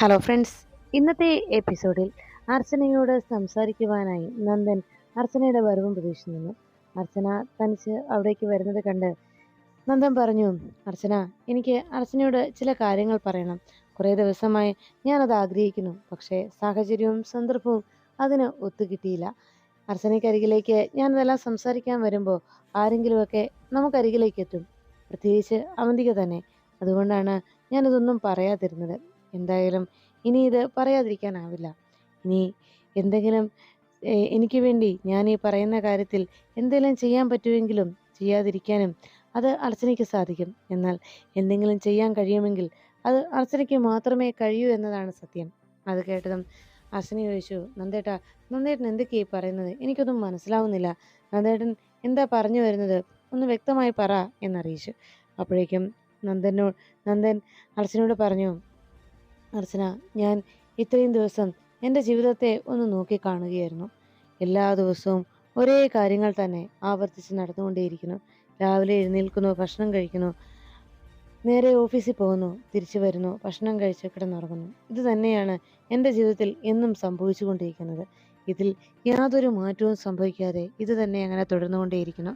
Hello friends ഇന്നത്തെ എപ്പിസോഡിൽ അർച്ചനയോട് സംസാരിക്കുവാനായി നന്ദൻ അർച്ചനയുടെ വരവും പ്രതീക്ഷിച്ചു നിന്നു അർച്ചന തനിച്ച് അവിടേക്ക് വരുന്നത് കണ്ട് നന്ദൻ പറഞ്ഞു അർച്ചന എനിക്ക് അർച്ചനയോട് ചില കാര്യങ്ങൾ പറയണം. കുറേ ദിവസമായി ഞാനത് ആഗ്രഹിക്കുന്നു. പക്ഷേ സാഹചര്യവും സന്ദർഭവും അതിന് ഒത്തുകിട്ടിയില്ല അർച്ചനയ്ക്കരികിലേക്ക് ഞാനതെല്ലാം സംസാരിക്കാൻ വരുമ്പോൾ ആരെങ്കിലുമൊക്കെ നമുക്കരികിലേക്ക് എത്തും. പ്രത്യേകിച്ച് അവന്തിക തന്നെ. അതുകൊണ്ടാണ് ഞാനിതൊന്നും പറയാതിരുന്നത്. എന്തായാലും ഇനി ഇത് പറയാതിരിക്കാനാവില്ല. ഇനി എന്തെങ്കിലും എനിക്ക് വേണ്ടി ഞാൻ ഈ പറയുന്ന കാര്യത്തിൽ എന്തെങ്കിലും ചെയ്യാൻ പറ്റുമെങ്കിലും ചെയ്യാതിരിക്കാനും അത് അർച്ചനയ്ക്ക് സാധിക്കും. എന്നാൽ എന്തെങ്കിലും ചെയ്യാൻ കഴിയുമെങ്കിൽ അത് അർച്ചനയ്ക്ക് മാത്രമേ കഴിയൂ എന്നതാണ് സത്യം. അത് കേട്ടതും അർച്ചന ചോദിച്ചു നന്ദേട്ട നന്ദേട്ടൻ എന്തൊക്കെയായി പറയുന്നത്? എനിക്കൊന്നും മനസ്സിലാവുന്നില്ല. നന്ദേട്ടൻ എന്താ പറഞ്ഞു വരുന്നത്? ഒന്ന് വ്യക്തമായി പറ എന്നറിയിച്ചു. അപ്പോഴേക്കും നന്ദനോ നന്ദൻ അർച്ചനയോട് പറഞ്ഞു അർച്ചന ഞാൻ ഇത്രയും ദിവസം എന്റെ ജീവിതത്തെ ഒന്ന് നോക്കി കാണുകയായിരുന്നു. എല്ലാ ദിവസവും ഒരേ കാര്യങ്ങൾ തന്നെ ആവർത്തിച്ച് നടന്നുകൊണ്ടേയിരിക്കുന്നു. രാവിലെ എഴുന്നേൽക്കുന്നു ഭക്ഷണം കഴിക്കുന്നു നേരെ ഓഫീസിൽ പോകുന്നു തിരിച്ചു വരുന്നു ഭക്ഷണം കഴിച്ച് കിടന്നുറങ്ങുന്നു ഇത് തന്നെയാണ് എന്റെ ജീവിതത്തിൽ എന്നും സംഭവിച്ചുകൊണ്ടിരിക്കുന്നത് ഇതിൽ യാതൊരു മാറ്റവും സംഭവിക്കാതെ ഇത് തന്നെ അങ്ങനെ തുടർന്നുകൊണ്ടേയിരിക്കുന്നു.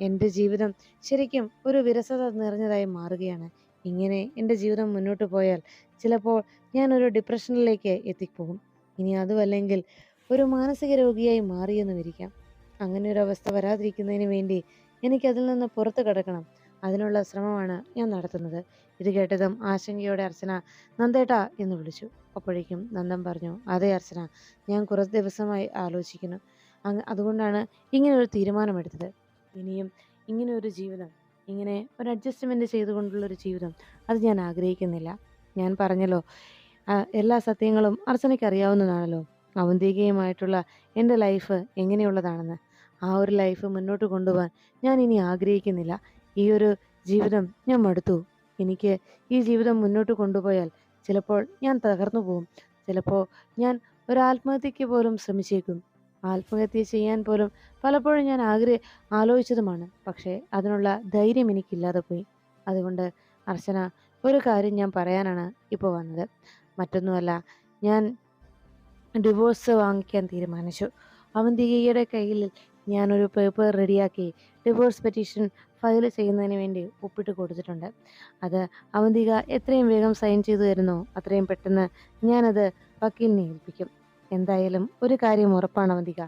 എന്റെ ജീവിതം ശരിക്കും ഒരു വിരസത നിറഞ്ഞതായി മാറുകയാണ്. ഇങ്ങനെ എന്റെ ജീവിതം മുന്നോട്ട് പോയാൽ ചിലപ്പോൾ ഞാനൊരു ഡിപ്രഷനിലേക്ക് എത്തിപ്പോകും. ഇനി അതുമല്ലെങ്കിൽ ഒരു മാനസിക രോഗിയായി മാറിയെന്നും ഇരിക്കാം അങ്ങനെ ഒരു അവസ്ഥ വരാതിരിക്കുന്നതിന് വേണ്ടി എനിക്ക് അതിൽ നിന്ന് പുറത്തു കിടക്കണം. അതിനുള്ള ശ്രമമാണ് ഞാൻ നടത്തുന്നത്. ഇത് കേട്ടതും ആശങ്കയോടെ അർച്ചന നന്ദേട്ടാ എന്ന് വിളിച്ചു. അപ്പോഴേക്കും നന്ദൻ പറഞ്ഞു അതെ അർച്ചന ഞാൻ കുറച്ച് ദിവസമായി ആലോചിക്കുന്നു. അങ്ങ് അതുകൊണ്ടാണ് ഇങ്ങനെ ഒരു തീരുമാനമെടുത്തത്. ഇനിയും ഇങ്ങനെ ഒരു ജീവിതം ഇങ്ങനെ ഒരു അഡ്ജസ്റ്റ്മെന്റ് ചെയ്തുകൊണ്ടുള്ളൊരു ജീവിതം അത് ഞാൻ ആഗ്രഹിക്കുന്നില്ല. ഞാൻ പറഞ്ഞല്ലോ. എല്ലാ സത്യങ്ങളും അർച്ചനയ്ക്ക് അറിയാവുന്നതാണല്ലോ അവന്തികയുമായിട്ടുള്ള എന്റെ ലൈഫ് എങ്ങനെയുള്ളതാണെന്ന്. ആ ഒരു ലൈഫ് മുന്നോട്ട് കൊണ്ടുപോകാൻ ഞാൻ ഇനി ആഗ്രഹിക്കുന്നില്ല. ഈ ഒരു ജീവിതം ഞാൻ മടുത്തു. എനിക്ക് ഈ ജീവിതം മുന്നോട്ട് കൊണ്ടുപോയാൽ ചിലപ്പോൾ ഞാൻ തകർന്നു പോകും. ചിലപ്പോൾ ഞാൻ ഒരു ആത്മഹത്യക്ക് പോലും ശ്രമിച്ചേക്കും. ആത്മഹത്യ ചെയ്യാൻ പോലും പലപ്പോഴും ഞാൻ ആഗ്രഹ ആലോചിച്ചതുമാണ്. പക്ഷേ അതിനുള്ള ധൈര്യം എനിക്കില്ലാതെ പോയി. അതുകൊണ്ട് അർച്ചന ഒരു കാര്യം ഞാൻ പറയാനാണ് ഇപ്പോൾ വന്നത്. മറ്റൊന്നുമല്ല ഞാൻ ഡിവോഴ്സ് വാങ്ങിക്കാൻ തീരുമാനിച്ചു. അവന്തികയുടെ കയ്യിൽ ഞാനൊരു പേപ്പർ റെഡിയാക്കി ഡിവോഴ്സ് പെറ്റീഷൻ ഫയൽ ചെയ്യുന്നതിന് വേണ്ടി ഒപ്പിട്ട് കൊടുത്തിട്ടുണ്ട്. അത് അവന്തിക എത്രയും വേഗം സൈൻ ചെയ്തു തരുന്നോ. അത്രയും പെട്ടെന്ന് ഞാനത് വക്കീലിനെ ഏൽപ്പിക്കും. എന്തായാലും ഒരു കാര്യം ഉറപ്പാണ് അവന്തിക.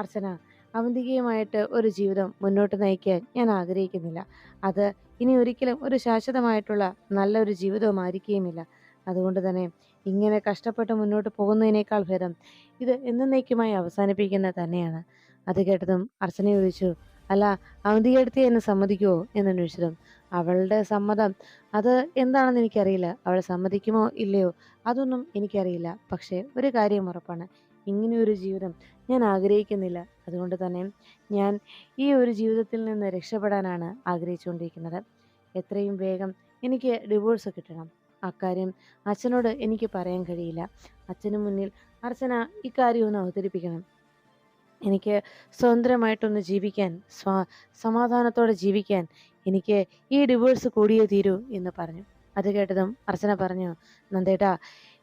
അർച്ചന അവന്തികയുമായിട്ട് ഒരു ജീവിതം മുന്നോട്ട് നയിക്കാൻ ഞാൻ ആഗ്രഹിക്കുന്നില്ല. അത് ഇനി ഒരിക്കലും ഒരു ശാശ്വതമായിട്ടുള്ള നല്ലൊരു ജീവിതവും ആയിരിക്കുകയുമില്ല. അതുകൊണ്ട് തന്നെ ഇങ്ങനെ കഷ്ടപ്പെട്ട് മുന്നോട്ട് പോകുന്നതിനേക്കാൾ ഭേദം ഇത് എന്നേക്കുമായി അവസാനിപ്പിക്കുന്നത് തന്നെയാണ്. അത് കേട്ടതും അർച്ചന ചോദിച്ചു അല്ല അവന്തികടുത്ത് എന്നെ സമ്മതിക്കുമോ എന്ന് അന്വേഷിച്ചതും അവളുടെ സമ്മതം. അത് എന്താണെന്ന് എനിക്കറിയില്ല. അവൾ സമ്മതിക്കുമോ ഇല്ലയോ? അതൊന്നും എനിക്കറിയില്ല. പക്ഷേ ഒരു കാര്യം ഉറപ്പാണ്. ഇങ്ങനെയൊരു ജീവിതം ഞാൻ ആഗ്രഹിക്കുന്നില്ല. അതുകൊണ്ട് തന്നെ ഞാൻ ഈ ഒരു ജീവിതത്തിൽ നിന്ന് രക്ഷപ്പെടാനാണ് ആഗ്രഹിച്ചുകൊണ്ടിരിക്കുന്നത്. എത്രയും വേഗം എനിക്ക് ഡിവോഴ്സ് കിട്ടണം. അക്കാര്യം അച്ഛനോട് എനിക്ക് പറയാൻ കഴിയില്ല. അച്ഛന് മുന്നിൽ അർച്ചന ഇക്കാര്യം ഒന്ന് അവതരിപ്പിക്കണം. എനിക്ക് സ്വതന്ത്രമായിട്ടൊന്ന് ജീവിക്കാൻ സ്വാ സമാധാനത്തോടെ ജീവിക്കാൻ എനിക്ക് ഈ ഡിവോഴ്സ് കൂടിയേ തീരൂ എന്ന് പറഞ്ഞു. അത് കേട്ടതും അർച്ചന പറഞ്ഞു നന്ദേട്ടാ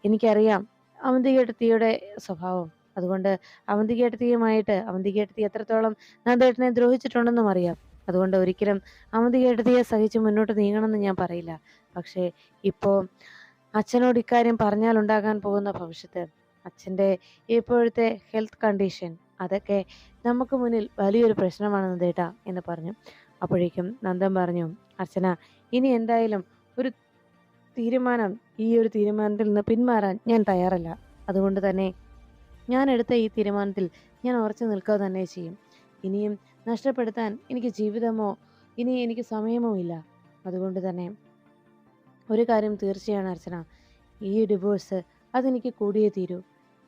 എനിക്കറിയാം അവന്തികേട്ടത്തിയുടെ സ്വഭാവം. അതുകൊണ്ട് അവന്തികേട്ടത്തിയുമായിട്ട് അവന്തികേട്ടത്തി എത്രത്തോളം നന്ദേട്ടനെ ദ്രോഹിച്ചിട്ടുണ്ടെന്നും അറിയാം. അതുകൊണ്ട് ഒരിക്കലും അവന്തികേട്ടത്തിയെ സഹിച്ച് മുന്നോട്ട് നീങ്ങണമെന്ന് ഞാൻ പറയില്ല. പക്ഷേ ഇപ്പോൾ അച്ഛനോട് ഇക്കാര്യം പറഞ്ഞാൽ ഉണ്ടാകാൻ പോകുന്ന ഭവിഷ്യത്ത് അച്ഛന്റെ ഇപ്പോഴത്തെ ഹെൽത്ത് കണ്ടീഷൻ അതൊക്കെ നമുക്ക് മുന്നിൽ വലിയൊരു പ്രശ്നമാണ് നന്ദേട്ട എന്ന് പറഞ്ഞു. അപ്പോഴേക്കും നന്ദൻ പറഞ്ഞു അർച്ചന ഇനി എന്തായാലും ഒരു തീരുമാനം ഈ ഒരു തീരുമാനത്തിൽ നിന്ന് പിന്മാറാൻ ഞാൻ തയ്യാറല്ല. അതുകൊണ്ട് തന്നെ ഞാൻ എടുത്ത ഈ തീരുമാനത്തിൽ ഞാൻ ഉറച്ചു നിൽക്കുക തന്നെ ചെയ്യും. ഇനിയും നഷ്ടപ്പെടുത്താൻ എനിക്ക് ജീവിതമോ ഇനി എനിക്ക് സമയമോ ഇല്ല. അതുകൊണ്ട് തന്നെ ഒരു കാര്യം തീർച്ചയാണ് അർച്ചന. ഈ ഡിവോഴ്സ് അതെനിക്ക് കൂടിയേ തീരൂ.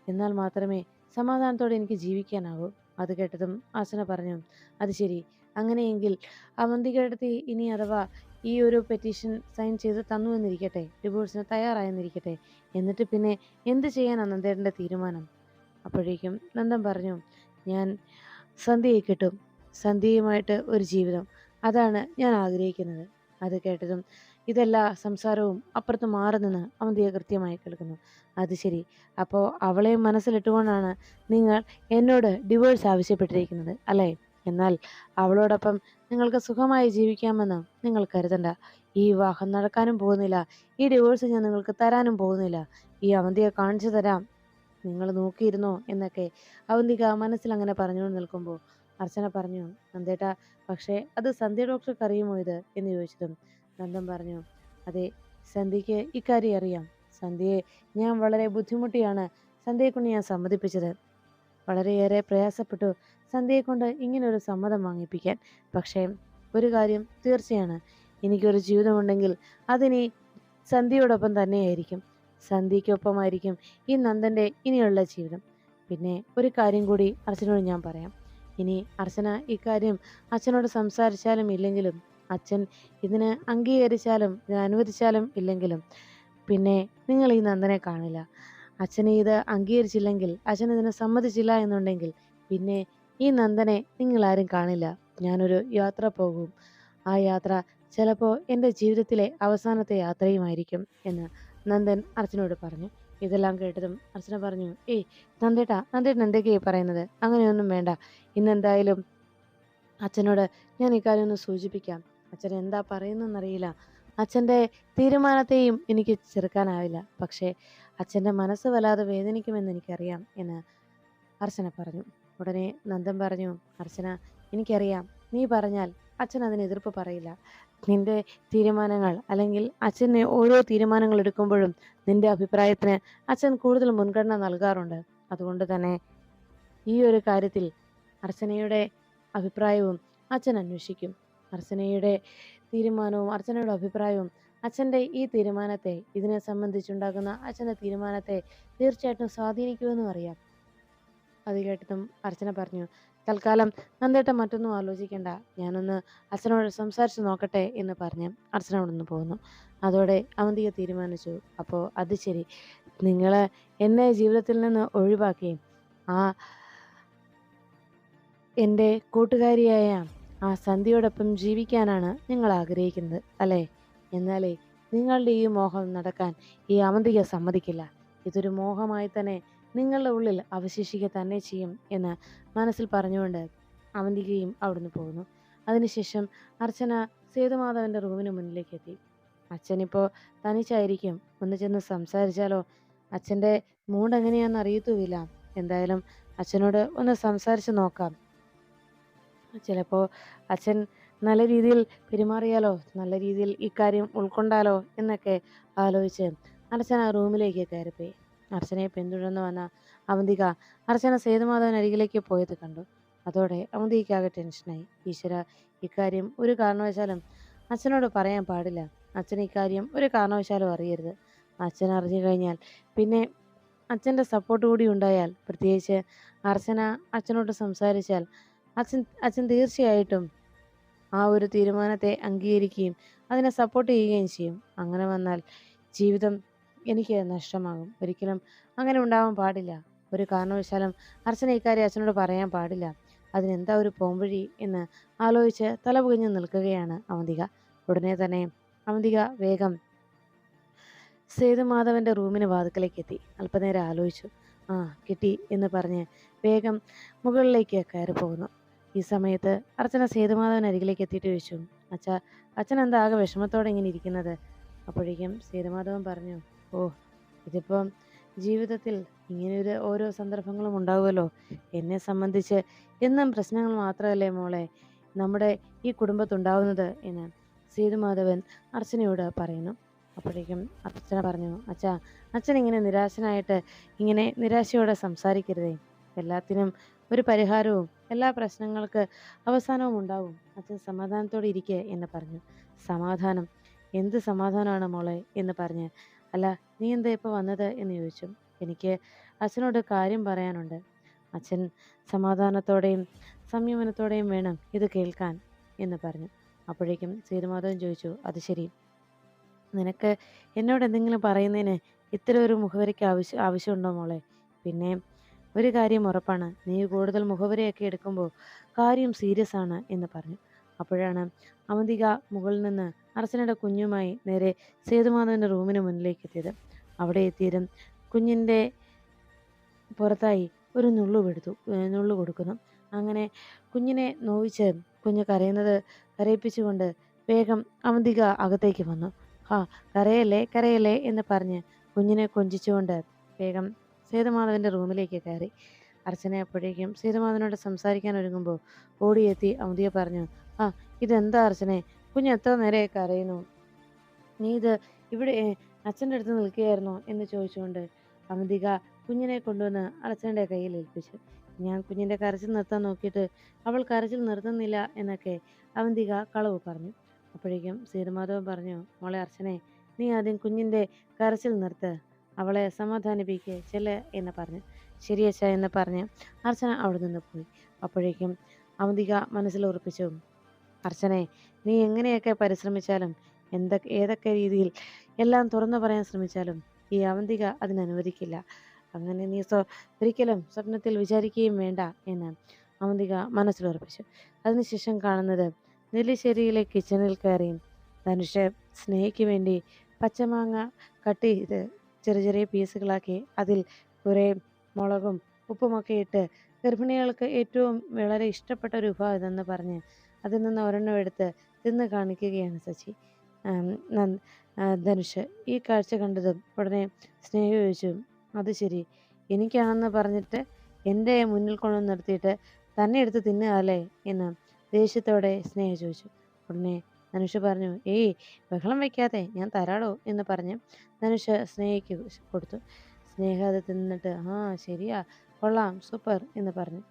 എന്നാൽ മാത്രമേ സമാധാനത്തോടെ എനിക്ക് ജീവിക്കാനാവൂ. അത് കേട്ടതും അർച്ചന പറഞ്ഞു. അത് ശരി. അങ്ങനെയെങ്കിൽ അവന്തികടുത്ത് ഇനി അഥവാ ഈ ഒരു പെറ്റീഷൻ സൈൻ ചെയ്ത് തന്നു എന്നിരിക്കട്ടെ ഡിവോഴ്സിന് തയ്യാറായെന്നിരിക്കട്ടെ എന്നിട്ട് പിന്നെ എന്ത് ചെയ്യാനാണ് നന്ദേട്ടന്റെ തീരുമാനം? അപ്പോഴേക്കും നന്ദൻ പറഞ്ഞു ഞാൻ സന്ധ്യയെ കിട്ടും. സന്ധ്യയുമായിട്ട് ഒരു ജീവിതം. അതാണ് ഞാൻ ആഗ്രഹിക്കുന്നത്. അത് കേട്ടതും ഇതെല്ലാ സംസാരവും അപ്പുറത്ത് മാറി നിന്ന് അവന്തിക കൃത്യമായി കേൾക്കുന്നു. അത് ശരി. അപ്പോൾ അവളെ മനസ്സിലിട്ടുകൊണ്ടാണ് നിങ്ങൾ എന്നോട് ഡിവോഴ്സ് ആവശ്യപ്പെട്ടിരിക്കുന്നത് അല്ലേ? എന്നാൽ അവളോടൊപ്പം നിങ്ങൾക്ക് സുഖമായി ജീവിക്കാമെന്ന് നിങ്ങൾ കരുതണ്ട. ഈ വിവാഹം നടക്കാനും പോകുന്നില്ല. ഈ ഡിവോഴ്സ് ഞാൻ നിങ്ങൾക്ക് തരാനും പോകുന്നില്ല. ഈ അവന്തിയെ കാണിച്ചു തരാം. നിങ്ങൾ നോക്കിയിരുന്നോ എന്നൊക്കെ അവന്തിക മനസ്സിൽ അങ്ങനെ പറഞ്ഞുകൊണ്ട് നിൽക്കുമ്പോൾ അർച്ചന പറഞ്ഞു നന്ദേട്ട പക്ഷേ അത് സന്ധ്യ ഡോക്ടർക്ക് അറിയുമോ ഇത്? എന്ന് ചോദിച്ചതും നന്ദൻ പറഞ്ഞു അതെ സന്ധ്യയ്ക്ക് ഇക്കാര്യം അറിയാം. സന്ധ്യയെ ഞാൻ വളരെ ബുദ്ധിമുട്ടിയാണ്. സന്ധ്യയെക്കൊണ്ട് ഞാൻ സമ്മതിപ്പിച്ചത്. വളരെയേറെ പ്രയാസപ്പെട്ടു സന്ധ്യയെ കൊണ്ട് ഇങ്ങനൊരു സമ്മതം വാങ്ങിപ്പിക്കാൻ. പക്ഷേ ഒരു കാര്യം തീർച്ചയാണ്. എനിക്കൊരു ജീവിതമുണ്ടെങ്കിൽ അതിനി സന്ധ്യയോടൊപ്പം തന്നെയായിരിക്കും. സന്ധ്യയ്ക്കൊപ്പമായിരിക്കും ഈ നന്ദന്റെ ഇനിയുള്ള ജീവിതം. പിന്നെ ഒരു കാര്യം കൂടി അർച്ചനോട് ഞാൻ പറയാം. ഇനി അർച്ചന ഇക്കാര്യം അച്ഛനോട് സംസാരിച്ചാലും ഇല്ലെങ്കിലും അച്ഛൻ ഇതിന് അംഗീകരിച്ചാലും ഇതിന് അനുവദിച്ചാലും ഇല്ലെങ്കിലും പിന്നെ നിങ്ങൾ ഈ നന്ദനെ കാണില്ല. അച്ഛനെ ഇത് അംഗീകരിച്ചില്ലെങ്കിൽ അച്ഛൻ ഇതിന് സമ്മതിച്ചില്ല എന്നുണ്ടെങ്കിൽ പിന്നെ ഈ നന്ദനെ നിങ്ങളാരും കാണില്ല. ഞാനൊരു യാത്ര പോകും. ആ യാത്ര ചിലപ്പോൾ എന്റെ ജീവിതത്തിലെ അവസാനത്തെ യാത്രയുമായിരിക്കും എന്ന് നന്ദൻ അർച്ചനോട് പറഞ്ഞു. ഇതെല്ലാം കേട്ടതും അർച്ചന പറഞ്ഞു ഏയ് നന്ദേട്ടാ നന്ദേട്ടൻ എന്തൊക്കെയായി പറയുന്നത്? അങ്ങനെയൊന്നും വേണ്ട. ഇന്നെന്തായാലും അച്ഛനോട് ഞാൻ ഇക്കാര്യം ഒന്ന് സൂചിപ്പിക്കാം. അച്ഛൻ എന്താ പറയുന്നതെന്നറിയില്ല. അച്ഛന്റെ തീരുമാനത്തെയും എനിക്ക് ചെറുക്കാനാവില്ല. പക്ഷേ അച്ഛന്റെ മനസ്സ് വല്ലാതെ വേദനിക്കുമെന്ന് എനിക്കറിയാം എന്ന് അർച്ചന പറഞ്ഞു. ഉടനെ നന്ദൻ പറഞ്ഞു അർച്ചന എനിക്കറിയാം. നീ പറഞ്ഞാൽ അച്ഛൻ അതിന് എതിർപ്പ് പറയില്ല. നിന്റെ തീരുമാനങ്ങൾ അല്ലെങ്കിൽ അച്ഛനെ ഓരോ തീരുമാനങ്ങൾ എടുക്കുമ്പോഴും നിന്റെ അഭിപ്രായത്തിന് അച്ഛൻ കൂടുതൽ മുൻഗണന നൽകാറുണ്ട്. അതുകൊണ്ട് തന്നെ ഈ ഒരു കാര്യത്തിൽ അർച്ചനയുടെ അഭിപ്രായവും അച്ഛൻ അന്വേഷിക്കും. അർച്ചനയുടെ തീരുമാനവും അർച്ചനയുടെ അഭിപ്രായവും അച്ഛന്റെ ഈ തീരുമാനത്തെ ഇതിനെ സംബന്ധിച്ചുണ്ടാകുന്ന അച്ഛന്റെ തീരുമാനത്തെ തീർച്ചയായിട്ടും സ്വാധീനിക്കുമെന്നും അറിയാം. അത് കേട്ടതും അർച്ചന പറഞ്ഞു തൽക്കാലം നന്ദേട്ട മറ്റൊന്നും ആലോചിക്കേണ്ട. ഞാനൊന്ന് അച്ഛനോട് സംസാരിച്ച് നോക്കട്ടെ എന്ന് പറഞ്ഞ് അർച്ചന അവിടെ നിന്ന് പോകുന്നു അതോടെ അവന്തിക തീരുമാനിച്ചു. അപ്പോൾ അത് ശരി. നിങ്ങൾ എന്നെ ജീവിതത്തിൽ നിന്ന് ഒഴിവാക്കി ആ എന്റെ കൂട്ടുകാരിയായ ആ സന്ധ്യയോടൊപ്പം ജീവിക്കാനാണ് നിങ്ങൾ ആഗ്രഹിക്കുന്നത് അല്ലേ? എന്നാലേ നിങ്ങളുടെ ഈ മോഹം നടക്കാൻ ഈ അവന്തിക സമ്മതിക്കില്ല. ഇതൊരു മോഹമായി തന്നെ നിങ്ങളുടെ ഉള്ളിൽ അവശേഷിക്കുക തന്നെ ചെയ്യും എന്ന് മനസ്സിൽ പറഞ്ഞുകൊണ്ട് അവന്തികയും അവിടുന്ന് പോകുന്നു. അതിനുശേഷം അർച്ചന സേതുമാധവന്റെ റൂമിന് മുന്നിലേക്ക് എത്തി. അച്ഛനിപ്പോൾ തനിച്ചായിരിക്കും. ഒന്ന് ചെന്ന് സംസാരിച്ചാലോ? അച്ഛന്റെ മൂഡ് എങ്ങനെയാണെന്ന് അറിയത്തുമില്ല. എന്തായാലും അച്ഛനോട് ഒന്ന് സംസാരിച്ച് നോക്കാം. ചിലപ്പോൾ അച്ഛൻ നല്ല രീതിയിൽ പെരുമാറിയാലോ? നല്ല രീതിയിൽ ഇക്കാര്യം ഉൾക്കൊണ്ടാലോ? എന്നൊക്കെ ആലോചിച്ച് അർച്ചന റൂമിലേക്ക് കയറിപ്പോയി. അർച്ചനയെ പിന്തുടർന്ന് വന്ന അവന്തിക അർച്ചന സേതുമാധവൻ അരികിലേക്ക് പോയത് കണ്ടു. അതോടെ അവന്തിക്കാകെ ടെൻഷനായി ഈശ്വര ഇക്കാര്യം ഒരു കാരണവശാലും അച്ഛനോട് പറയാൻ പാടില്ല. അച്ഛൻ ഇക്കാര്യം ഒരു കാരണവശാലും അറിയരുത്. അച്ഛൻ അറിഞ്ഞു കഴിഞ്ഞാൽ പിന്നെ അച്ഛന്റെ സപ്പോർട്ട് കൂടി ഉണ്ടായാൽ പ്രത്യേകിച്ച് അർച്ചന അച്ഛനോട് സംസാരിച്ചാൽ അച്ഛൻ അച്ഛൻ തീർച്ചയായിട്ടും ആ ഒരു തീരുമാനത്തെ അംഗീകരിക്കുകയും അതിനെ സപ്പോർട്ട് ചെയ്യുകയും ചെയ്യും. അങ്ങനെ വന്നാൽ ജീവിതം എനിക്ക് നഷ്ടമാകും. ഒരിക്കലും അങ്ങനെ ഉണ്ടാവാൻ പാടില്ല. ഒരു കാരണവശാലും അർച്ചന ഇക്കാര്യം അച്ഛനോട് പറയാൻ പാടില്ല. അതിനെന്താ ഒരു പോംവഴി എന്ന് ആലോചിച്ച് തലപുകഞ്ഞ് നിൽക്കുകയാണ് അവന്തിക. ഉടനെ തന്നെ അവന്തിക വേഗം സേതുമാധവന്റെ റൂമിന് വാതുക്കലേക്ക് എത്തി അല്പനേരം ആലോചിച്ചു. ആ കിട്ടി എന്ന് പറഞ്ഞ് വേഗം മുകളിലേക്ക് കയറി പോകുന്നു. ഈ സമയത്ത് അർച്ചന സേതുമാധവൻ അരികിലേക്ക് എത്തിയിട്ട് ചോദിച്ചു. അച്ഛ അച്ഛൻ എന്താ ആകെ വിഷമത്തോടെ ഇങ്ങനെ ഇരിക്കുന്നത്? അപ്പോഴേക്കും സേതുമാധവൻ പറഞ്ഞു ഓ ഇതിപ്പം ജീവിതത്തിൽ ഇങ്ങനെയൊരു ഓരോ സന്ദർഭങ്ങളും ഉണ്ടാവുമല്ലോ? എന്നെ സംബന്ധിച്ച് എന്നും പ്രശ്നങ്ങൾ മാത്രമല്ലേ മോളെ? നമ്മുടെ ഈ കുടുംബത്തുണ്ടാവുന്നത് എന്ന് സേതുമാധവൻ അർച്ചനയോട് പറയുന്നു. അപ്പോഴേക്കും അർച്ചന പറഞ്ഞു അച്ഛാ അച്ഛൻ ഇങ്ങനെ നിരാശനായിട്ട് ഇങ്ങനെ നിരാശയോടെ സംസാരിക്കരുതേ. എല്ലാത്തിനും ഒരു പരിഹാരവും എല്ലാ പ്രശ്നങ്ങൾക്ക് അവസാനവും ഉണ്ടാവും. അച്ഛൻ സമാധാനത്തോടെ ഇരിക്കെ എന്ന് പറഞ്ഞു. സമാധാനം? എന്ത് സമാധാനമാണ് മോളെ? എന്ന് പറഞ്ഞ് അല്ല നീ എന്താ ഇപ്പോൾ വന്നത്? എന്ന് ചോദിച്ചു. എനിക്ക് അച്ഛനോട് കാര്യം പറയാനുണ്ട്. അച്ഛൻ സമാധാനത്തോടെയും സംയമനത്തോടെയും വേണം ഇത് കേൾക്കാൻ എന്ന് പറഞ്ഞു. അപ്പോഴേക്കും സേതുമാധവൻ ചോദിച്ചു അത് ശരി. നിനക്ക് എന്നോട് എന്തെങ്കിലും പറയുന്നതിന് ഇത്ര ഒരു മുഖവരയ്ക്ക് ആവശ്യം ആവശ്യമുണ്ടോ മോളെ? പിന്നെ ഒരു കാര്യം ഉറപ്പാണ്. നീ കൂടുതൽ മുഖവരയൊക്കെ എടുക്കുമ്പോൾ കാര്യം സീരിയസ് ആണ് എന്ന് പറഞ്ഞു. അപ്പോഴാണ് അവന്തിക മുകളിൽ നിന്ന് അർച്ചനയുടെ കുഞ്ഞുമായി നേരെ സേതുമാധവന്റെ റൂമിന് മുന്നിലേക്ക് എത്തിയത് അവിടെ എത്തിയതും കുഞ്ഞിന്റെ പുറത്തായി ഒരു നുള്ളുവെടുത്തു നുള്ളു കൊടുക്കുന്നു. അങ്ങനെ കുഞ്ഞിനെ നോവിച്ച് കുഞ്ഞ് കരയുന്നത് കരയിപ്പിച്ചുകൊണ്ട് വേഗം അവന്തിക അകത്തേക്ക് വന്നു. ആ കരയല്ലേ കരയല്ലേ എന്ന് പറഞ്ഞ് കുഞ്ഞിനെ കൊഞ്ചിച്ചുകൊണ്ട് വേഗം സേതുമാധവന്റെ റൂമിലേക്ക് കയറി. അർച്ചന അപ്പോഴേക്കും സേതുമാധവനോട് സംസാരിക്കാൻ ഒരുങ്ങുമ്പോൾ ഓടിയെത്തി അവന്തിക പറഞ്ഞു ആ ഇതെന്താ അർച്ചനെ? കുഞ്ഞ് എത്ര നേരെ കരയുന്നു നീ ഇത് ഇവിടെ അച്ഛന്റെ അടുത്ത് നിൽക്കുകയായിരുന്നോ? എന്ന് ചോദിച്ചുകൊണ്ട് അമിതിക കുഞ്ഞിനെ കൊണ്ടുവന്ന് അച്ഛന്റെ കയ്യിൽ ഏൽപ്പിച്ചു. ഞാൻ കുഞ്ഞിന്റെ കരച്ചിൽ നിർത്താൻ നോക്കിയിട്ട് അവൾ കരച്ചിൽ നിർത്തുന്നില്ല എന്നൊക്കെ അവന്തിക കളവ് പറഞ്ഞു. അപ്പോഴേക്കും സീതമാധവൻ പറഞ്ഞു മോളെ അർച്ചനെ നീ ആദ്യം കുഞ്ഞിന്റെ കരച്ചിൽ നിർത്ത്. അവളെ സമാധാനിപ്പിക്കുക ചെല്ല എന്ന് പറഞ്ഞു. ശരിയച്ച എന്ന് പറഞ്ഞ് അർച്ചന അവിടെ നിന്ന് പോയി. അപ്പോഴേക്കും അവന്തിക മനസ്സിൽ ഉറപ്പിച്ചു അർച്ചനെ നീ എങ്ങനെയൊക്കെ പരിശ്രമിച്ചാലും എന്തൊക്കെ ഏതൊക്കെ രീതിയിൽ എല്ലാം തുറന്നു പറയാൻ ശ്രമിച്ചാലും ഈ അവന്തിക അതിനനുവദിക്കില്ല അങ്ങനെ നീ സ്വ ഒരിക്കലും സ്വപ്നത്തിൽ വിചാരിക്കുകയും വേണ്ട എന്ന് അവന്തിക മനസ്സിലുറപ്പിച്ചു അതിനുശേഷം കാണുന്നത് നെല്ലിശ്ശേരിയിലെ കിച്ചണിൽ കയറി ധനുഷ് സ്നേഹിക്ക് വേണ്ടി പച്ചമാങ്ങ കട്ട് ചെയ്ത് ചെറിയ ചെറിയ പീസുകളാക്കി അതിൽ കുറേ മുളകും ഉപ്പുമൊക്കെ ഇട്ട് ഗർഭിണികൾക്ക് ഏറ്റവും വളരെ ഇഷ്ടപ്പെട്ട ഒരു വിഭവം ഇതെന്ന് പറഞ്ഞ് അതിൽ നിന്ന് ഒരെണ്ണം എടുത്ത് തിന്ന് കാണിക്കുകയാണ് സച്ചി. ധനുഷ് ഈ കാഴ്ച കണ്ടതും ഉടനെ സ്നേഹം ചോദിച്ചു അത് ശരി. എനിക്കാണെന്ന് പറഞ്ഞിട്ട് എന്റെ മുന്നിൽ കൊണ്ടു നിർത്തിയിട്ട് തന്നെ എടുത്ത് തിന്നുകയല്ലേ എന്ന് ദേഷ്യത്തോടെ സ്നേഹ ചോദിച്ചു. ഉടനെ ധനുഷ് പറഞ്ഞു ഏയ് ബഹളം വയ്ക്കാതെ ഞാൻ തരാടോ? എന്ന് പറഞ്ഞ് ധനുഷ് സ്നേഹയ്ക്ക് കൊടുത്തു. സ്നേഹ അത് തിന്നിട്ട് ആ ശരിയാ കൊള്ളാം സൂപ്പർ എന്ന് പറഞ്ഞു.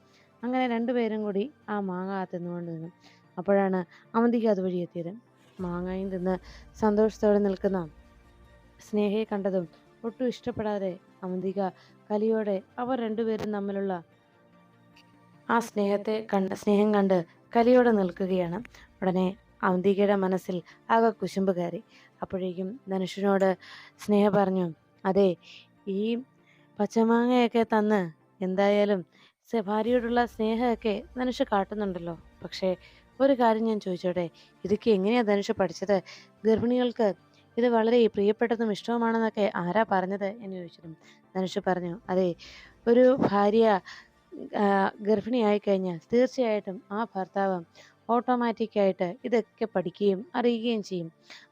അങ്ങനെ രണ്ടുപേരും കൂടി ആ മാങ്ങ തിന്നുകൊണ്ട് നിന്നു അപ്പോഴാണ് അവന്തിക്ക് അതുവഴി എത്തിയത്. മാങ്ങയും തിന്ന് സന്തോഷത്തോടെ നിൽക്കുന്ന സ്നേഹയെ കണ്ടതും ഒട്ടും ഇഷ്ടപ്പെടാതെ അവന്തിക കലിയോടെ അവർ രണ്ടുപേരും തമ്മിലുള്ള ആ സ്നേഹത്തെ കണ്ട് സ്നേഹം കണ്ട് കലിയോടെ നിൽക്കുകയാണ്. ഉടനെ അവന്തികയുടെ മനസ്സിൽ ആകെ കുശുമ്പ് കയറി. അപ്പോഴേക്കും ധനുഷിനോട് സ്നേഹ പറഞ്ഞു അതെ ഈ പച്ചമാങ്ങയൊക്കെ തന്ന് എന്തായാലും ഭാര്യയോടുള്ള സ്നേഹമൊക്കെ ധനുഷ് കാട്ടുന്നുണ്ടല്ലോ. പക്ഷേ ഒരു കാര്യം ഞാൻ ചോദിച്ചോട്ടെ? ഇതൊക്കെ എങ്ങനെയാണ് ധനുഷ് പഠിച്ചത്? ഗർഭിണികൾക്ക് ഇത് വളരെ പ്രിയപ്പെട്ടതും ഇഷ്ടവുമാണെന്നൊക്കെ ആരാ പറഞ്ഞത് എന്ന് ചോദിച്ചിരുന്നു ധനുഷ് പറഞ്ഞു അതെ ഒരു ഭാര്യ ഗർഭിണിയായി കഴിഞ്ഞാൽ തീർച്ചയായിട്ടും ആ ഭർത്താവ് ഓട്ടോമാറ്റിക്കായിട്ട് ഇതൊക്കെ പഠിക്കുകയും അറിയുകയും ചെയ്യും.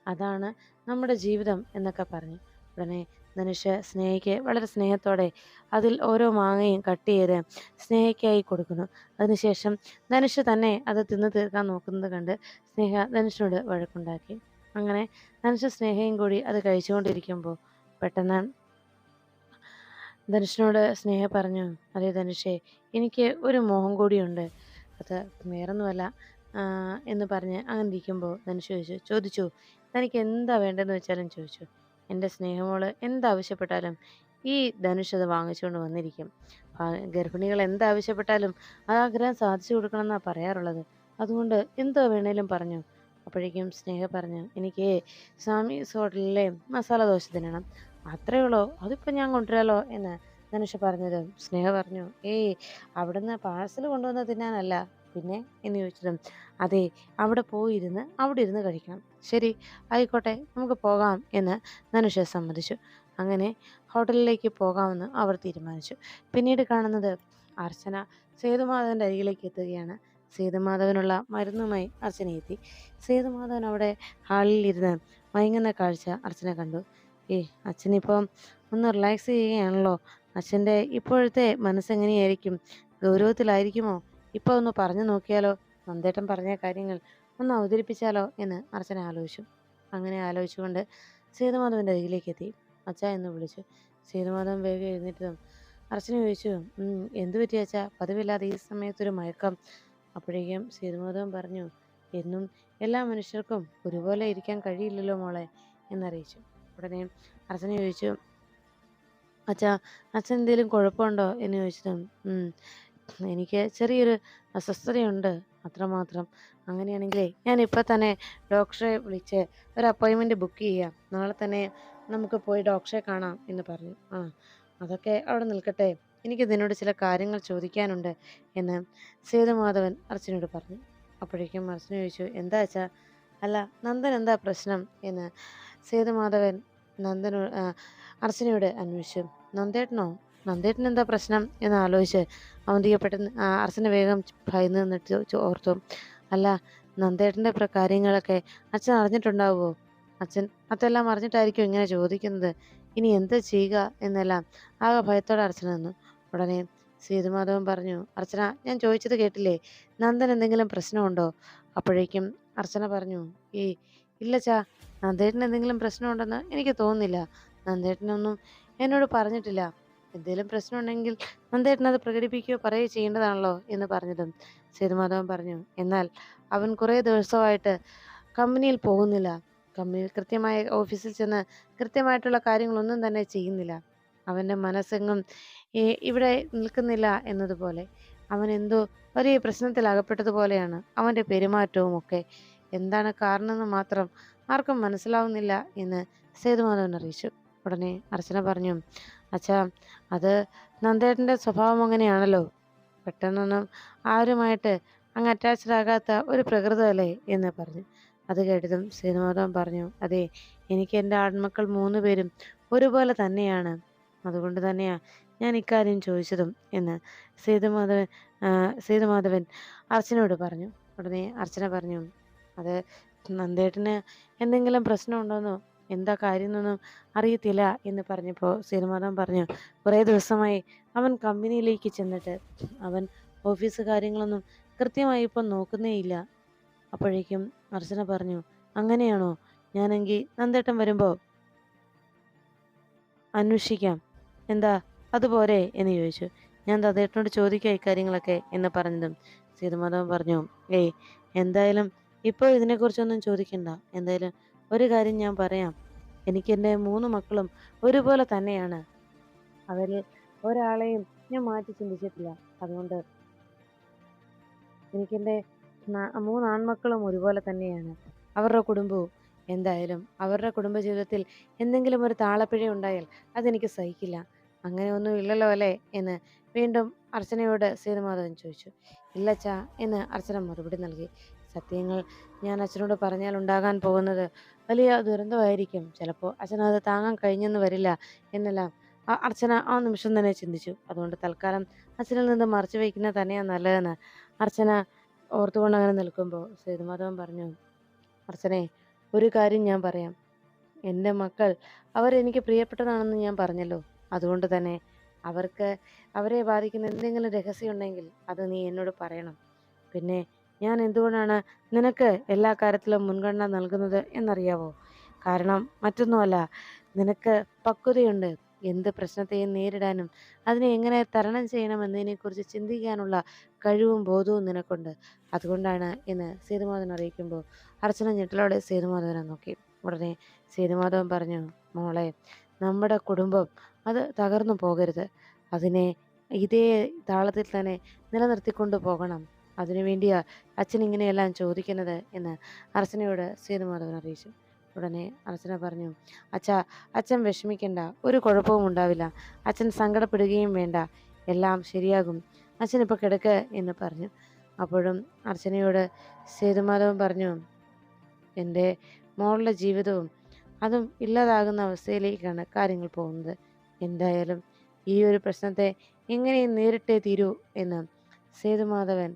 അതാണ് നമ്മുടെ ജീവിതം എന്നൊക്കെ പറഞ്ഞു. ഉടനെ ധനുഷ് സ്നേഹയ്ക്ക് വളരെ സ്നേഹത്തോടെ അതിൽ ഓരോ മാങ്ങയും കട്ട് ചെയ്ത് സ്നേഹയ്ക്കായി കൊടുക്കുന്നു. അതിനുശേഷം ധനുഷ് തന്നെ അത് തിന്നു തീർക്കാൻ നോക്കുന്നത് കണ്ട് സ്നേഹ ധനുഷിനോട് വഴക്കുണ്ടാക്കി. അങ്ങനെ ധനുഷ് സ്നേഹയും കൂടി അത് കഴിച്ചുകൊണ്ടിരിക്കുമ്പോൾ പെട്ടെന്ന് ധനുഷിനോട് സ്നേഹ പറഞ്ഞു അതെ ധനുഷേ എനിക്ക് ഒരു മോഹം കൂടിയുണ്ട്. അത് വേറൊന്നുമല്ല എന്ന് പറഞ്ഞ് അങ്ങനെ ഇരിക്കുമ്പോൾ ധനുഷ് ചോദിച്ചു ചോദിച്ചു തനിക്ക് എന്താ വേണ്ടതെന്ന് വെച്ചാലും ചോദിച്ചു. എന്റെ സ്നേഹമോൾ എന്താവശ്യപ്പെട്ടാലും ഈ ധനുഷ് അത് വാങ്ങിച്ചുകൊണ്ട് വന്നിരിക്കും. ഗർഭിണികൾ എന്താവശ്യപ്പെട്ടാലും ആ ആഗ്രഹം സാധിച്ചു കൊടുക്കണമെന്നാണ് പറയാറുള്ളത്. അതുകൊണ്ട് എന്തോ വേണേലും പറഞ്ഞു. അപ്പോഴേക്കും സ്നേഹ പറഞ്ഞു എനിക്ക് സ്വാമീസ് ഹോട്ടലിലെ മസാല ദോശ തിന്നണം. അത്രയേ ഉള്ളൂ. അതിപ്പോൾ ഞാൻ കൊണ്ടുവരാലോ? എന്ന് ധനുഷ പറഞ്ഞത് സ്നേഹ പറഞ്ഞു ഏയ് അവിടുന്ന് പാഴ്സൽ കൊണ്ടുവന്ന് തിന്നാനല്ല. പിന്നെ എന്ന് ചോദിച്ചതും അതെ അവിടെ പോയിരുന്ന് അവിടെ ഇരുന്ന് കഴിക്കണം. ശരി ആയിക്കോട്ടെ നമുക്ക് പോകാം എന്ന് ധനുഷ സമ്മതിച്ചു. അങ്ങനെ ഹോട്ടലിലേക്ക് പോകാമെന്ന് അവർ തീരുമാനിച്ചു. പിന്നീട് കാണുന്നത് അർച്ചന സേതുമാധവന്റെ അരികിലേക്ക് എത്തുകയാണ്. സേതുമാധവനുള്ള മരുന്നുമായി അർച്ചന എത്തി. സേതുമാധവൻ അവിടെ ഹാളിൽ ഇരുന്ന് മയങ്ങുന്ന കാഴ്ച അർച്ചന കണ്ടു. ഏ അച്ഛനിപ്പം ഒന്ന് റിലാക്സ് ചെയ്യുകയാണല്ലോ. അച്ഛന്റെ ഇപ്പോഴത്തെ മനസ്സെങ്ങനെയായിരിക്കും? ഗൗരവത്തിലായിരിക്കുമോ? ഇപ്പോൾ ഒന്ന് പറഞ്ഞു നോക്കിയാലോ? നന്ദേട്ടൻ പറഞ്ഞ കാര്യങ്ങൾ ഒന്ന് അവതരിപ്പിച്ചാലോ എന്ന് അർച്ചന ആലോചിച്ചു. അങ്ങനെ ആലോചിച്ചുകൊണ്ട് സേതുമാധവന്റെ അരികിലേക്ക് എത്തി. അച്ഛ എന്ന് വിളിച്ചു. സേതുമാധവൻ വേഗം എഴുന്നേറ്റതും അർച്ചന ചോദിച്ചു എന്തു പറ്റി അച്ഛ? പതിവില്ലാതെ ഈ സമയത്തൊരു മയക്കം. അപ്പോഴേക്കും സേതുമാധവൻ പറഞ്ഞു എന്നും എല്ലാ മനുഷ്യർക്കും ഒരുപോലെ ഇരിക്കാൻ കഴിയില്ലല്ലോ മോളെ എന്നറിയിച്ചു. ഉടനെ അർച്ചന ചോദിച്ചു അച്ഛാ അച്ഛൻ എന്തെങ്കിലും കുഴപ്പമുണ്ടോ? എന്ന് ചോദിച്ചതും എനിക്ക് ചെറിയൊരു അസ്വസ്ഥതയുണ്ട്. അത്രമാത്രം. അങ്ങനെയാണെങ്കിലേ ഞാൻ ഇപ്പം തന്നെ ഡോക്ടറെ വിളിച്ച് ഒരു അപ്പോയിൻമെന്റ് ബുക്ക് ചെയ്യാം. നാളെ തന്നെ നമുക്ക് പോയി ഡോക്ടറെ കാണാം എന്ന് പറഞ്ഞു. ആ അതൊക്കെ അവിടെ നിൽക്കട്ടെ. എനിക്ക് ഇതിനോട് ചില കാര്യങ്ങൾ ചോദിക്കാനുണ്ട് എന്ന് സേതുമാധവൻ അർച്ചനോട് പറഞ്ഞു. അപ്പോഴേക്കും അർച്ചന ചോദിച്ചു എന്താ വെച്ചാൽ അല്ല നന്ദൻ എന്താ പ്രശ്നം? എന്ന് സേതുമാധവൻ നന്ദനോ അർച്ചനയോട് അന്വേഷിച്ചു. നന്ദേട്ടനോ? നന്ദേട്ടൻ എന്താ പ്രശ്നം എന്ന് ആലോചിച്ച് അവന്തിക പെട്ടെന്ന് അർച്ചന വേഗം ഭയന്ന് നിന്നിട്ട് ഓർത്തു. അല്ല നന്ദേട്ടന്റെ കാര്യങ്ങളൊക്കെ അച്ഛൻ അറിഞ്ഞിട്ടുണ്ടാവുമോ? അച്ഛൻ അതെല്ലാം അറിഞ്ഞിട്ടായിരിക്കും ഇങ്ങനെ ചോദിക്കുന്നത്. ഇനി എന്താ ചെയ്യുക എന്നെല്ലാം ആകെ ഭയത്തോടെ അർച്ചന നിന്നു. ഉടനെ സീതുമാധവൻ പറഞ്ഞു അർച്ചന ഞാൻ ചോദിച്ചത് കേട്ടില്ലേ? നന്ദൻ എന്തെങ്കിലും പ്രശ്നമുണ്ടോ? അപ്പോഴേക്കും അർച്ചന പറഞ്ഞു ഈ ഇല്ല ചാ നന്ദേട്ടന് എന്തെങ്കിലും പ്രശ്നമുണ്ടെന്ന് എനിക്ക് തോന്നുന്നില്ല. നന്ദേട്ടനൊന്നും എന്നോട് പറഞ്ഞിട്ടില്ല. എന്തെങ്കിലും പ്രശ്നമുണ്ടെങ്കിൽ നന്ദേട്ടൻ അത് പ്രകടിപ്പിക്കുകയോ പറയുകയോ ചെയ്യേണ്ടതാണല്ലോ എന്ന് പറഞ്ഞതും സേതുമാധവൻ പറഞ്ഞു. എന്നാൽ അവൻ കുറേ ദിവസമായിട്ട് കമ്പനിയിൽ പോകുന്നില്ല. കമ്പനിയിൽ കൃത്യമായ ഓഫീസിൽ ചെന്ന് കൃത്യമായിട്ടുള്ള കാര്യങ്ങളൊന്നും തന്നെ ചെയ്യുന്നില്ല. അവന്റെ മനസ്സെങ്ങും ഇവിടെ നിൽക്കുന്നില്ല എന്നതുപോലെ. അവൻ എന്തോ വലിയ പ്രശ്നത്തിൽ അകപ്പെട്ടതുപോലെയാണ് അവന്റെ പെരുമാറ്റവും ഒക്കെ. എന്താണ് കാരണമെന്ന് മാത്രം ആർക്കും മനസ്സിലാവുന്നില്ല എന്ന് സേതുമാധവൻ അറിയിച്ചു. ഉടനെ അർച്ചന പറഞ്ഞു അച്ഛാ അത് നന്ദേട്ടന്റെ സ്വഭാവം അങ്ങനെയാണല്ലോ. പെട്ടെന്നൊന്നും ആരുമായിട്ട് അങ്ങ് അറ്റാച്ച്ഡ് ആകാത്ത ഒരു പ്രകൃതമല്ലേ എന്ന് പറഞ്ഞു. അത് കേട്ടതും സേതുമാധവൻ പറഞ്ഞു അതെ എനിക്ക് എന്റെ ആൺമക്കൾ മൂന്ന് പേരും ഒരുപോലെ തന്നെയാണ്. അതുകൊണ്ട് തന്നെയാ ഞാൻ ഇക്കാര്യം ചോദിച്ചതും എന്ന് സേതുമാധവൻ സേതുമാധവൻ അർച്ചനയോട് പറഞ്ഞു. ഉടനെ അർച്ചന പറഞ്ഞു അത് നന്ദേട്ടന് എന്തെങ്കിലും പ്രശ്നമുണ്ടോന്നോ? എന്താ കാര്യമെന്നൊന്നും അറിയത്തില്ല എന്ന് പറഞ്ഞപ്പോൾ സേതുമാധവൻ പറഞ്ഞു കുറേ ദിവസമായി അവൻ കമ്പനിയിലേക്ക് ചെന്നിട്ട് അവൻ ഓഫീസ് കാര്യങ്ങളൊന്നും കൃത്യമായി ഇപ്പം നോക്കുന്നേയില്ല അപ്പോഴേക്കും അർച്ചന പറഞ്ഞു അങ്ങനെയാണോ? ഞാനെങ്കിൽ നന്ദേട്ടം വരുമ്പോൾ അന്വേഷിക്കാം. എന്താ അതുപോലെ? എന്ന് ചോദിച്ചു. ഞാൻ നന്ദേട്ടനോട് ചോദിക്കാം ഇക്കാര്യങ്ങളൊക്കെ എന്ന് പറഞ്ഞതും സീതമാധവൻ പറഞ്ഞു ഏയ് എന്തായാലും ഇപ്പോൾ ഇതിനെക്കുറിച്ചൊന്നും ചോദിക്കണ്ട. എന്തായാലും ഒരു കാര്യം ഞാൻ പറയാം. എനിക്ക് എന്റെ മൂന്ന് മക്കളും ഒരുപോലെ തന്നെയാണ്. അവരിൽ ഒരാളെയും ഞാൻ മാറ്റി ചിന്തിച്ചിട്ടില്ല. അതുകൊണ്ട് എനിക്കെന്റെ മൂന്ന് ആൺമക്കളും ഒരുപോലെ തന്നെയാണ്. അവരുടെ കുടുംബവും എന്തായാലും അവരുടെ കുടുംബജീവിതത്തിൽ എന്തെങ്കിലും ഒരു താളപ്പിഴ ഉണ്ടായാൽ അതെനിക്ക് സഹിക്കില്ല. അങ്ങനെ ഒന്നും ഇല്ലല്ലോ അല്ലേ എന്ന് വീണ്ടും അർച്ചനയോട് സേതുമാധവൻ ചോദിച്ചു. ഇല്ലച്ചാ എന്ന് അർച്ചന മറുപടി നൽകി. സത്യങ്ങൾ ഞാൻ അച്ഛനോട് പറഞ്ഞാൽ ഉണ്ടാകാൻ പോകുന്നത് വലിയ ദുരന്തമായിരിക്കും. ചിലപ്പോൾ അച്ഛൻ അത് താങ്ങാൻ കഴിഞ്ഞെന്ന് വരില്ല എന്നെല്ലാം അർച്ചന ആ നിമിഷം തന്നെ ചിന്തിച്ചു. അതുകൊണ്ട് തൽക്കാലം അച്ഛനിൽ നിന്ന് മറച്ചു വയ്ക്കുന്നത് തന്നെയാണ് നല്ലതെന്ന് അർച്ചന ഓർത്തുകൊണ്ട് അങ്ങനെ നിൽക്കുമ്പോൾ സേതുമാധവൻ പറഞ്ഞു അർച്ചനെ ഒരു കാര്യം ഞാൻ പറയാം. എന്റെ മക്കൾ അവരെനിക്ക് പ്രിയപ്പെട്ടതാണെന്ന് ഞാൻ പറഞ്ഞല്ലോ. അതുകൊണ്ട് തന്നെ അവർക്ക് അവരെ ബാധിക്കുന്ന എന്തെങ്കിലും രഹസ്യം ഉണ്ടെങ്കിൽ അത് നീ എന്നോട് പറയണം. പിന്നെ ഞാൻ എന്തുകൊണ്ടാണ് നിനക്ക് എല്ലാ കാര്യത്തിലും മുൻഗണന നൽകുന്നത് എന്നറിയാവോ? കാരണം മറ്റൊന്നുമല്ല നിനക്ക് പക്വതയുണ്ട്. എന്ത് പ്രശ്നത്തെയും നേരിടാനും അതിനെ എങ്ങനെ തരണം ചെയ്യണം എന്നതിനെക്കുറിച്ച് ചിന്തിക്കാനുള്ള കഴിവും ബോധവും നിനക്കുണ്ട്. അതുകൊണ്ടാണ് എന്ന് സേതുമാധവൻ അറിയിക്കുമ്പോൾ അർച്ചന ഞെട്ടലോടെ സേതുമാധവനെ നോക്കി. ഉടനെ സേതുമാധവൻ പറഞ്ഞു മോളെ നമ്മുടെ കുടുംബം അത് തകർന്നു പോകരുത്. അതിനെ ഇതേ താളത്തിൽ തന്നെ നിലനിർത്തിക്കൊണ്ടു പോകണം. അതിനുവേണ്ടിയാ അച്ഛൻ ഇങ്ങനെയെല്ലാം ചോദിക്കുന്നത് എന്ന് അർച്ചനയോട് സേതുമാധവൻ അറിയിച്ചു. ഉടനെ അർച്ചന പറഞ്ഞു അച്ഛ അച്ഛൻ വിഷമിക്കണ്ട. ഒരു കുഴപ്പവും ഉണ്ടാവില്ല. അച്ഛൻ സങ്കടപ്പെടുകയും വേണ്ട. എല്ലാം ശരിയാകും. അച്ഛൻ ഇപ്പൊ കിടക്ക് എന്ന് പറഞ്ഞു. അപ്പോഴും അർച്ചനയോട് സേതുമാധവൻ പറഞ്ഞു എന്റെ മോളുടെ ജീവിതവും അതും ഇല്ലാതാകുന്ന അവസ്ഥയിലേക്കാണ് കാര്യങ്ങൾ പോകുന്നത്. എന്തായാലും ഈ ഒരു പ്രശ്നത്തെ എങ്ങനെയും നേരിട്ടേ തീരൂ എന്ന് സേതുമാധവൻ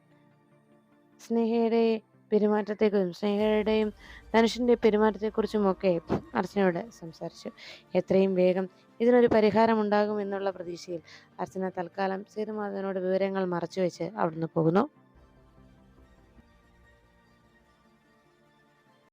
സ്നേഹയുടെ പെരുമാറ്റത്തെക്കുറിച്ചും സ്നേഹയുടെയും ധനുഷിന്റെ പെരുമാറ്റത്തെക്കുറിച്ചുമൊക്കെ അർച്ചനയോട് സംസാരിച്ചു. എത്രയും വേഗം ഇതിനൊരു പരിഹാരം ഉണ്ടാകും എന്നുള്ള പ്രതീക്ഷയിൽ അർച്ചന തൽക്കാലം സേതുമാധവനോട് വിവരങ്ങൾ മറച്ചുവെച്ച് അവിടുന്ന് പോകുന്നു.